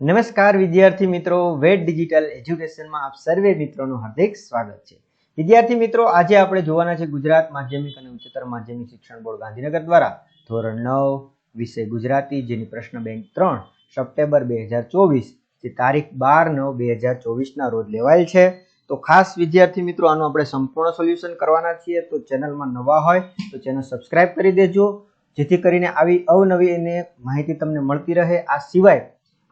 નમસ્કાર વિદ્યાર્થી મિત્રો વેટ ડિજિટલ એજ્યુકેશનમાં આપ સર્વે મિત્રોનું હાર્દિક સ્વાગત છે. વિદ્યાર્થી મિત્રો, આજે આપણે જોવાના છે ગુજરાત માધ્યમિક અને ઉચ્ચતર માધ્યમિક શિક્ષણ બોર્ડ ગાંધીનગર દ્વારા ધોરણ નવ, વિષય ગુજરાતી, જેની પ્રશ્ન બેંક ત્રણ, સપ્ટેમ્બર બે હજાર ચોવીસ, જે તારીખ બાર નવ બે હજાર ચોવીસના રોજ લેવાયેલ છે. તો ખાસ વિદ્યાર્થી મિત્રો, આનું આપણે સંપૂર્ણ સોલ્યુશન કરવાના છીએ. તો ચેનલમાં નવા હોય તો ચેનલ સબસ્ક્રાઇબ કરી દેજો, જેથી કરીને આવી અવનવી અને માહિતી તમને મળતી રહે. આ સિવાય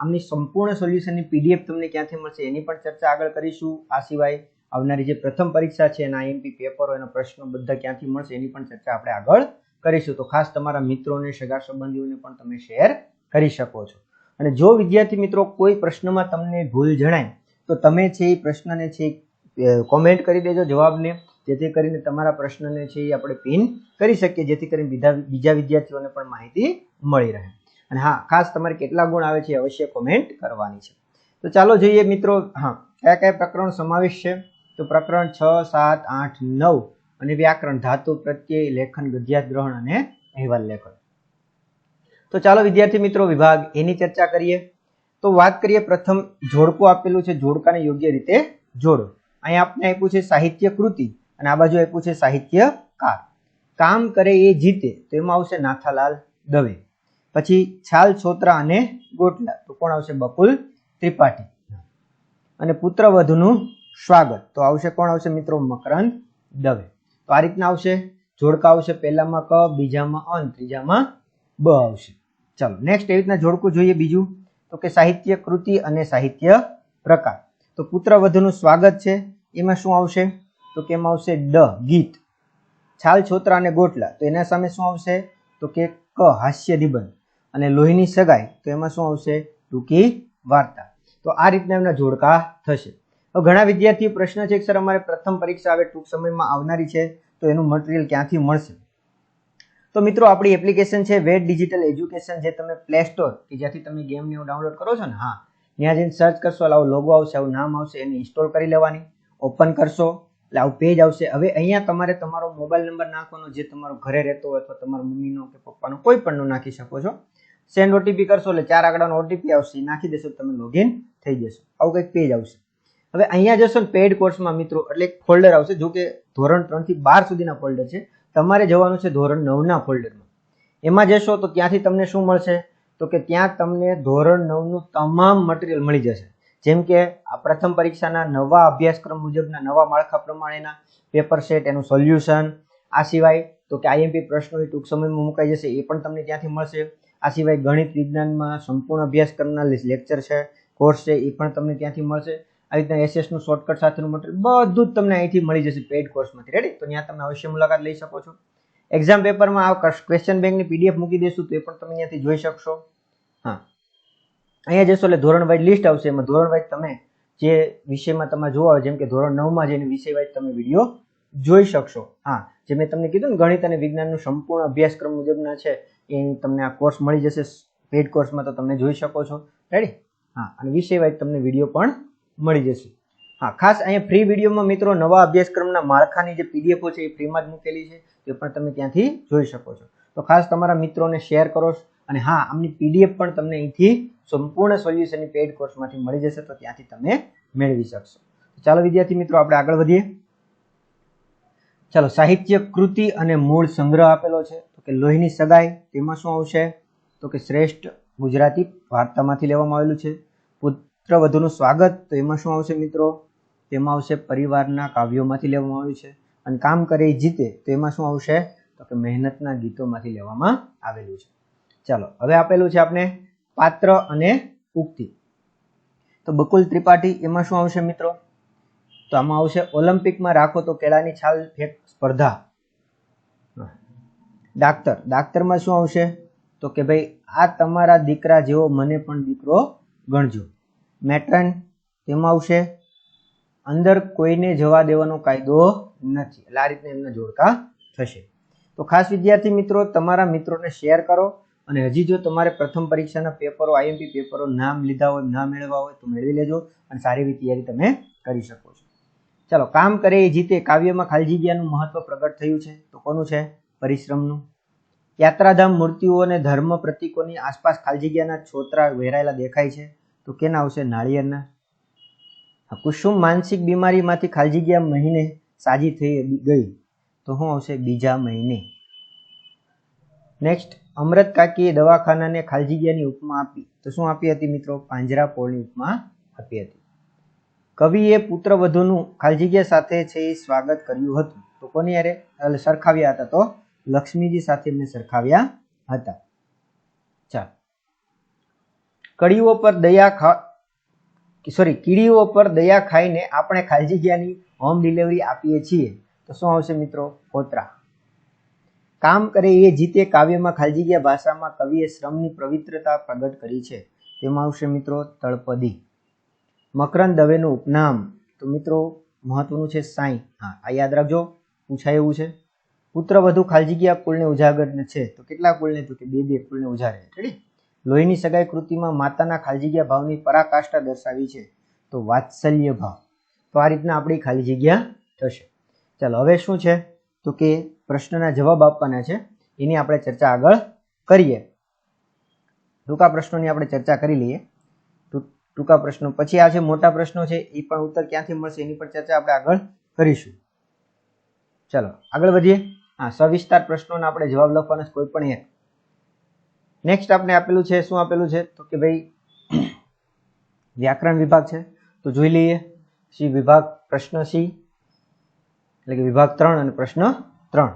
આમની સંપૂર્ણ સોલ્યુશનની પીડીએફ તમને ક્યાંથી મળશે એની પણ ચર્ચા આગળ કરીશું. આ સિવાય આવનારી જે પ્રથમ પરીક્ષા છે એના આઈએમપી પેપરો એના પ્રશ્નો બધા ક્યાંથી મળશે એની પણ ચર્ચા આપણે આગળ કરીશું. તો ખાસ તમારા મિત્રોને, સગા સંબંધીઓને પણ તમે શેર કરી શકો છો. અને જો વિદ્યાર્થી મિત્રો કોઈ પ્રશ્નમાં તમને ભૂલ જણાય, તો તમે છે એ પ્રશ્નને છે કોમેન્ટ કરી દેજો જવાબને. જેથી કરીને તમારા પ્રશ્નને છે એ આપણે પિન કરી શકીએ, જેથી કરીને બીજા બીજા વિદ્યાર્થીઓને પણ માહિતી મળી રહે. અને હા, ખાસ તમારે કેટલા ગુણ આવે છે અવશ્ય કોમેન્ટ કરવાની છે. તો ચાલો જોઈએ મિત્રો, હા, કયા કયા પ્રકરણ સમાવેશ છે? તો પ્રકરણ છ, સાત, આઠ, નવ અને વ્યાકરણ, ધાતુ, પ્રત્યય, લેખન ગદ્યાત ગ્રહણ અને અહેવાલ લેખન. તો ચાલો વિદ્યાર્થી મિત્રો, વિભાગ એની ચર્ચા કરીએ. તો વાત કરીએ પ્રથમ જોડકું આપેલું છે, જોડકાને યોગ્ય રીતે જોડો. અહીંયા આપણે આપ્યું છે સાહિત્ય કૃતિ અને આ બાજુ આપ્યું છે સાહિત્યકાર. કામ કરે એ જીતે, તો એમાં આવશે નાથાલાલ દવે. પછી છાલ, છોતરા અને ગોટલા. તો કોણ આવશે? બકુલ ત્રિપાઠી. અને પુત્રવધુનું સ્વાગત. તો આવશે કોણ આવશે મિત્રો? મકરંદ દવે. તો આ રીતના આવશે. જોડકા આવશે પહેલામાં ક, બીજામાં અન, ત્રીજામાં બ આવશે. ચલો નેક્સ્ટ એવી રીતના જોડકું જોઈએ બીજું. તો કે સાહિત્ય કૃતિ અને સાહિત્ય પ્રકાર. તો પુત્રવધુનું સ્વાગત છે. એમાં શું આવશે? તો કે એમાં આવશે ડ ગીત. છાલ, છોતરા અને ગોટલા. તો એના સામે શું આવશે? તો કે ક, હાસ્ય નિબંધ. અને લોહીની સગાઈ, તો એમાં શું આવશે? ટૂંકી વાર્તા. તો આ રીતના એમના જોડકા થશે. તો ઘણા વિદ્યાર્થીઓ પ્રશ્ન છે કે, સર, અમારે પ્રથમ પરીક્ષા હવે ટૂંક સમયમાં આવનારી છે, તો એનું મટીરિયલ ક્યાંથી મળશે? તો મિત્રો, આપણી એપ્લિકેશન છે વેટ ડિજિટલ એજ્યુકેશન, જે તમે પ્લે સ્ટોર કે જ્યાંથી તમે ગેમને ડાઉનલોડ કરો છો ને, હા, ત્યાં જઈને સર્ચ કરશો, એટલે આવું લોગો આવશે, આવું નામ આવશે, એને ઇન્સ્ટોલ કરી લેવાની. ઓપન કરશો, એટલે આવું પેજ આવશે. હવે અહીંયા તમારે તમારો મોબાઈલ નંબર નાખવાનો, જે તમારો ઘરે રહેતો હોય અથવા તમારા મમ્મીનો કે પપ્પાનો, કોઈ પણનો નાખી શકો છો. સેન્ડ ઓટીપી કરશો એટલે ચાર આગળનો ઓટીપી આવશે. નાખી દેશો, તમે લોગિન થઈ જશો. આવું કંઈક પેજ આવશે. હવે અહીંયા જશો ને પેડ કોર્સમાં મિત્રો, એટલે એક ફોલ્ડર આવશે જો કે ધોરણ ત્રણથી બાર સુધીના ફોલ્ડર છે. તમારે જવાનું છે ધોરણ નવના ફોલ્ડરમાં એમાં જશો તો ત્યાંથી તમને શું મળશે? તો કે ત્યાં તમને ધોરણ નવનું તમામ મટીરિયલ મળી જશે. જેમ કે આ પ્રથમ પરીક્ષાના નવા અભ્યાસક્રમ મુજબના, નવા માળખા પ્રમાણેના પેપર સેટ એનું સોલ્યુશન આ સિવાય તો કે આઈએમપી પ્રશ્નો એ ટૂંક સમયમાં મુકાઈ જશે, એ પણ તમને ત્યાંથી મળશે. આ સિવાય ગણિત વિજ્ઞાનમાં સંપૂર્ણ અભ્યાસ કરનાર લેક્ચર છે કોર્સ છે, એ પણ તમને ત્યાંથી મળશે. આવી રીતના એસએસનું શોર્ટકટ સાથેનું મટીરિયલ બધું જ તમને અહીંથી મળી જશે પેઇડ કોર્સમાંથી રેડી તો ત્યાં તમે અવશ્ય મુલાકાત લઈ શકો છો. એક્ઝામ પેપરમાં આ ક્વેશ્ચન બેંકની પીડીએફ મૂકી દઈશું તો એ પણ તમે અહીંયાથી જોઈ શકશો. હા. અહીંયા જશો એટલે ધોરણ વાઇઝ લિસ્ટ આવશે. એમાં ધોરણ વાઇઝ તમે જે વિષયમાં તમે જોવા જેમ કે ધોરણ નવમાં જઈને વિષય વાઇઝ તમે વીડિયો જોઈ શકશો. હા. જે મેં તમને કીધું ને ગણિત અને વિજ્ઞાનનું સંપૂર્ણ અભ્યાસક્રમ મુજબના છે, એ તમને આ કોર્સ મળી જશે પેડ કોર્સમાં તો તમે જોઈ શકો છો. રેડી હા, અને વિષય વાઇઝ તમને વીડિયો પણ મળી જશે. હા, ખાસ અહીંયા ફ્રી વિડીયોમાં મિત્રો નવા અભ્યાસક્રમના માળખાની જે પીડીએફો છે એ ફ્રીમાં જ મૂકેલી છે એ પણ તમે ત્યાંથી જોઈ શકો છો. તો ખાસ તમારા મિત્રોને શેર કરો અને હા, આમની પીડીએફ પણ તમને અહીંથી સંપૂર્ણ સોલ્યુશનની પેડ કોર્સમાંથી મળી જશે, તો ત્યાંથી તમે મેળવી શકશો. ચાલો વિદ્યાર્થી મિત્રો, આપણે આગળ વધીએ. ચાલો, સાહિત્ય, કૃતિ અને મૂળ સંગ્રહ આપેલો છે. તો કે લોહીની સગાઈ, તેમાં શું આવશે? તો કે શ્રેષ્ઠ ગુજરાતી વાર્તામાંથી લેવામાં આવેલું છે. પુત્ર વધુનું સ્વાગત, તો એમાં શું આવશે મિત્રો? તેમાં આવશે પરિવારના કાવ્યોમાંથી લેવામાં આવ્યું છે. અને કામ કરે, જીતે, તો એમાં શું આવશે? તો કે મહેનતના ગીતોમાંથી લેવામાં આવેલું છે. ચાલો, હવે આપેલું છે આપણે પાત્ર અને ઉક્તિ. તો બકુલ ત્રિપાઠી, એમાં શું આવશે મિત્રો? તો આમાં આવશે ઓલિમ્પિકમાં રાખો તો કેળાની છાલ ફેંક સ્પર્ધા. ડાક્ટર, ડાક્ટરમાં શું આવશે? તો કે ભાઈ, આ તમારા દીકરા જેવો મને પણ દીકરો ગણજો. મેટ્રન, તેમાં આવશે, અંદર કોઈને જવા દેવાનો કાયદો નથી. એટલે આ રીતના એમના જોડકા થશે. તો ખાસ વિદ્યાર્થી મિત્રો, તમારા મિત્રોને શેર કરો અને હજી જો તમારે પ્રથમ પરીક્ષાના પેપરો આઈએમપી પેપરો નામ લીધા હોય, ના મેળવવા હોય, તો મેળવી લેજો અને સારી એવી તૈયારી તમે કરી શકો છો. ચાલો, કામ કરે એ જીતે. કાવ્યમાં ખાલી જગ્યાનું મહત્વ પ્રગટ થયું છે. તો કોનું છે? પરિશ્રમનું. યાત્રાધામ મૂર્તિઓ અને ધર્મ પ્રતીકોની આસપાસ ખાલી જગ્યાના છોતરા વેરાયેલા દેખાય છે. તો કેના આવશે? નાળિયેરના. કુસુમ માનસિક બીમારીમાંથી ખાલી જગ્યા મહિને સાજી થઈ ગઈ. તો શું આવશે બીજા મહિને. નેક્સ્ટ અમૃત કાકીએ દવાખાનાને ખાલી જગ્યાની ઉપમા આપી. તો શું આપી હતી મિત્રો? પાંજરાપોળની ઉપમા આપી હતી. કવિએ પુત્રવધુનું ખાલજીગ્યા જગ્યા સાથે છે એ સ્વાગત કર્યું હતું. તો કોની અરે સરખાવ્યા હતા તો લક્ષ્મીજી સાથે એમને સરખાવ્યા હતા. ચાલ. કડીઓ પર દયા ખા, સોરી, કીડીઓ પર દયા ખાઈને આપણે ખાલી જગ્યાની હોમ ડિલિવરી આપીએ છીએ. તો શું આવશે મિત્રો? કોતરા. કામ કરે એ જીતે કાવ્યમાં ખાલી જગ્યા ભાષામાં કવિએ શ્રમની પવિત્રતા પ્રગટ કરી છે. તેમાં આવશે મિત્રો તળપદી. મકરંદ દવેનું ઉપનામ. તો મિત્રો, મહત્વનું છે સાઈ. હા, આ યાદ રાખજો. પૂછાય એવું છે. પુત્ર વધુ ખાલજીગીયા કુલને ઉજાગર છે. તો કેટલા કુળને? તો કે બે બે કુળને ઉજારે. રેડી લોહીની સગાઈ કૃતિમાં માતાના ખાલજીગીયા ભાવની પરાકાષ્ઠા દર્શાવી છે. તો વાત્સલ્ય ભાવ. તો આ રીતના આપણી ખાલી જગ્યા થશે. ચાલો, હવે શું છે? તો કે પ્રશ્નના જવાબ આપવાના છે. એની આપણે ચર્ચા આગળ કરીએ. ટૂંકા પ્રશ્નોની આપણે ચર્ચા કરી લઈએ. ટૂંકા પ્રશ્નો. પછી આ જે મોટા પ્રશ્નો છે, એ પણ ઉત્તર ક્યાંથી મળશે એની પણ ચર્ચા આપણે આગળ કરીશું. ચાલો, આગળ વધીએ. હા, સવિસ્તાર પ્રશ્નોના આપણે જવાબ લખવાના કોઈ પણ એક. નેક્સ્ટ આપણે આપેલું છે, શું આપેલું છે? તો કે ભાઈ, વ્યાકરણ વિભાગ છે. તો જોઈ લઈએ. સી વિભાગ પ્રશ્ન સી, એટલે કે વિભાગ ત્રણ અને પ્રશ્ન ત્રણ.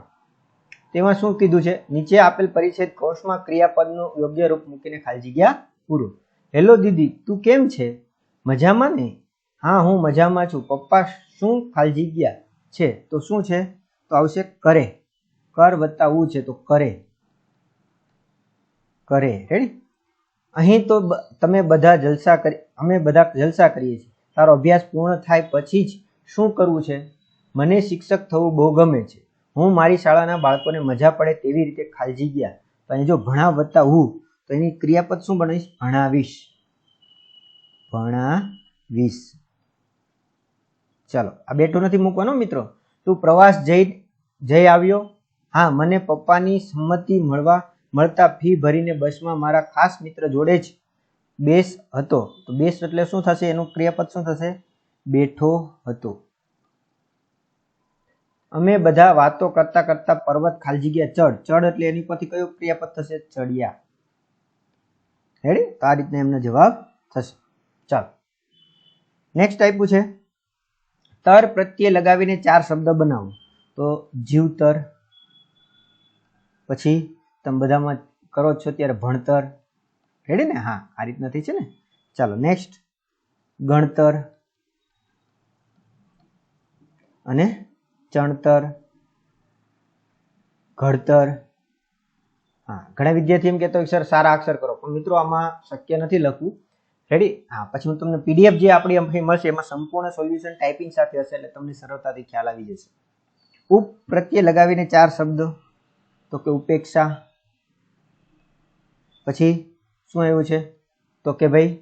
તેમાં શું કીધું છે? નીચે આપેલ પરિચ્છેદ કોષમાં ક્રિયાપદનું યોગ્ય રૂપ મૂકીને ખાલી જગ્યા પૂરું. હેલો દીદી, તું કેમ છે? મજામાં ને? હા, હું મજામાં છું. પપ્પા શું ફાલજી ગયા? છે, તો શું છે? તો આવશે કરે. કર વત્તા ઉ છે, તો કરે. કરે. રેડી અહીં તો તમે બધા જલસા કરી, અમે બધા જલસા કરીએ છીએ. તારો અભ્યાસ પૂર્ણ થાય પછી જ શું કરવું છે? મને શિક્ષક થવું બહુ ગમે છે. હું મારી શાળાના બાળકોને મજા પડે તેવી રીતે ખાલજી ગયા. અહીં જો ભણા વત્તા હું તો એની ક્રિયાપદ શું બનાવીશ? ભણાવીશ. ભણાવીશ. ચાલો, આ બેઠું નથી મૂકવાનો મિત્રો. તું પ્રવાસ જઈ જઈ આવ્યો? હા, મને પપ્પાની સંમતિ મળવા, મળતા ફી ભરીને બસમાં મારા ખાસ મિત્ર જોડે જ બેસ હતો. તો બેસ એટલે શું થશે? એનું ક્રિયાપદ શું થશે? બેઠો હતો. અમે બધા વાતો કરતા કરતા પર્વત ખાલી જગ્યા ચડ ચડ એટલે એની પરથી કયો ક્રિયાપદ થશે? ચડિયા રેડી તો આ રીતના એમનો જવાબ થશે. ચાલો. નેક્સ્ટ આપ્યું છે તર પ્રત્યે લગાવીને ચાર શબ્દ બનાવો. તો જીવતર પછી તમે બધામાં કરો છો ત્યારે ભણતર રેડી ને? હા, આ રીતનાથી છે ને? ચાલો નેક્સ્ટ ગણતર અને ચણતર ઘડતર હા, ઘણા વિદ્યાર્થી એમ કહેતો સર, સારા અક્ષર કરો. પણ મિત્રો, આમાં શક્ય નથી લખવું. રેડી હા, પછી હું તમને પીડીએફ જે આપણી અહીં મળશે, એમાં સંપૂર્ણ સોલ્યુશન ટાઈપિંગ સાથે હશે એટલે તમને સરળતાથી ખ્યાલ આવી જશે. ઉપ પ્રત્યે લગાવીને ચાર શબ્દો, તો કે ઉપેક્ષા પછી શું આવ્યું છે? તો કે ભાઈ,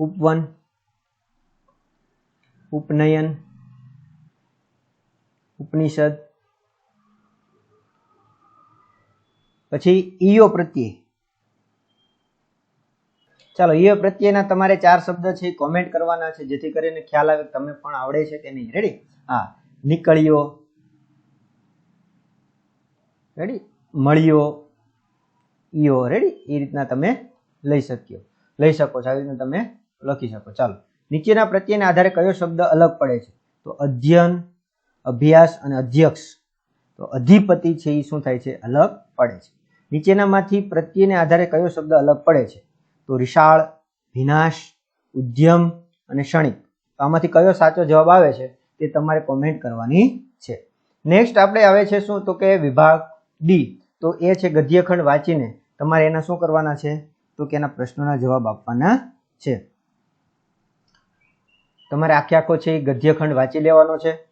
ઉપવન ઉપનયન ઉપનિષદ પછી ઈયો પ્રત્યે ચાલો, ઈયો પ્રત્યેના તમારે ચાર શબ્દ છે કોમેન્ટ કરવાના છે, જેથી કરીને ખ્યાલ આવે તમે પણ આવડે છે કે નહીં. રેડી હા. નીકળ્યો. રેડી મળ્યો. ઈયો. રેડી એ રીતના તમે લઈ શક્યો. લઈ શકો છો. આવી રીતના તમે લખી શકો. ચાલો. નીચેના પ્રત્યેના આધારે કયો શબ્દ અલગ પડે છે? તો અધ્યયન, અભ્યાસ અને અધ્યક્ષ. તો અધિપતિ છે એ શું થાય છે? અલગ પડે છે. નીચેનામાંથી પ્રત્યેને આધારે કયો શબ્દ અલગ પડે છે? તો વિશાળ, વિનાશ, ઉદ્યમ અને ક્ષણિક. આમાંથી કયો સાચો જવાબ આવે છે તે તમારે કોમેન્ટ કરવાની છે. નેક્સ્ટ આપણે આવે છે શું? તો કે વિભાગ ડી તો એ છે ગદ્યખંડ વાંચીને. તમારે એના શું કરવાના છે? તો કે એના પ્રશ્નોના જવાબ આપવાના છે. તમારે આખે આખો છે એ ગદ્યખંડ વાંચી લેવાનો છે.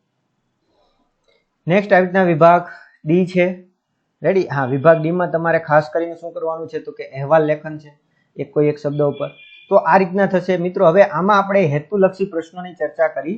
નેક્સ્ટ આવી રીતના વિભાગ ડી છે. રેડી હા, વિભાગ ડીમાં તમારે ખાસ કરીને શું કરવાનું છે તો કે અહેવાલ લેખન છે, એક કોઈ એક શબ્દ ઉપર. તો આ રીતના થશે. મિત્રો, હવે આમાં આપણે હેતુલક્ષી પ્રશ્નોની ચર્ચા કરી,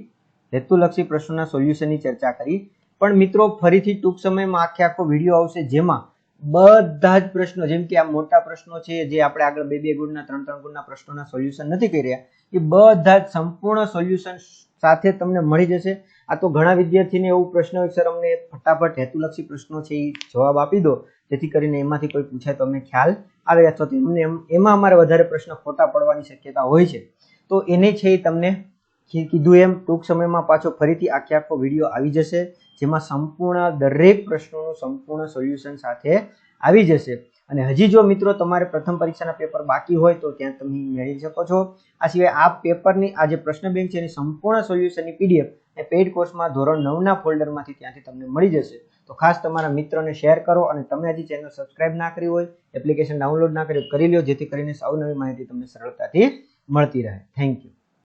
હેતુલક્ષી પ્રશ્નોના સોલ્યુશનની ચર્ચા કરી. પણ મિત્રો, ફરીથી ટૂંક સમયમાં આખે આખો વીડિયો આવશે જેમાં બધા જ પ્રશ્નો, જેમ કે આ મોટા પ્રશ્નો છે, જે આપણે આગળ બે બે ગુણના, ત્રણ ત્રણ ગુણના પ્રશ્નોના સોલ્યુશન નથી કરી રહ્યા એ બધા જ સંપૂર્ણ સોલ્યુશન સાથે તમને મળી જશે. આ તો ઘણા વિદ્યાર્થીને એવું પ્રશ્ન હોય, સર, અમને ફટાફટ હેતુલક્ષી પ્રશ્નો છે, એ જવાબ આપી દો. જેથી કરીને એમાંથી કોઈ પૂછાય તો અમને ખ્યાલ આવે અથવા તો એમને એમ- અમારે વધારે પ્રશ્ન ખોટા પડવાની શક્યતા હોય છે. તો એને છે એ તમને કીધું એમ, ટૂંક સમયમાં પાછો ફરીથી આખે આખો વીડિયો આવી જશે, જેમાં સંપૂર્ણ દરેક પ્રશ્નોનું સંપૂર્ણ સોલ્યુશન સાથે આવી જશે. અને હજી જો મિત્રો તમારે પ્રથમ પરીક્ષાના પેપર બાકી હોય તો ત્યાં તમે મેળવી શકો છો. આ સિવાય આ પેપરની આ જે પ્રશ્ન બેંક છે એની સંપૂર્ણ સોલ્યુશનની પીડીએફ એ પેઇડ કોર્સમાં ધોરણ નવના ફોલ્ડરમાંથી ત્યાંથી તમને મળી જશે. તો ખાસ તમારા મિત્રોને શેર કરો અને તમે હજી ચેનલ સબસ્ક્રાઇબ ના કરી હોય, એપ્લિકેશન ડાઉનલોડ ના કરી કરી લો જેથી કરીને સૌ નવી માહિતી તમને સરળતાથી મળતી રહે. Thank you.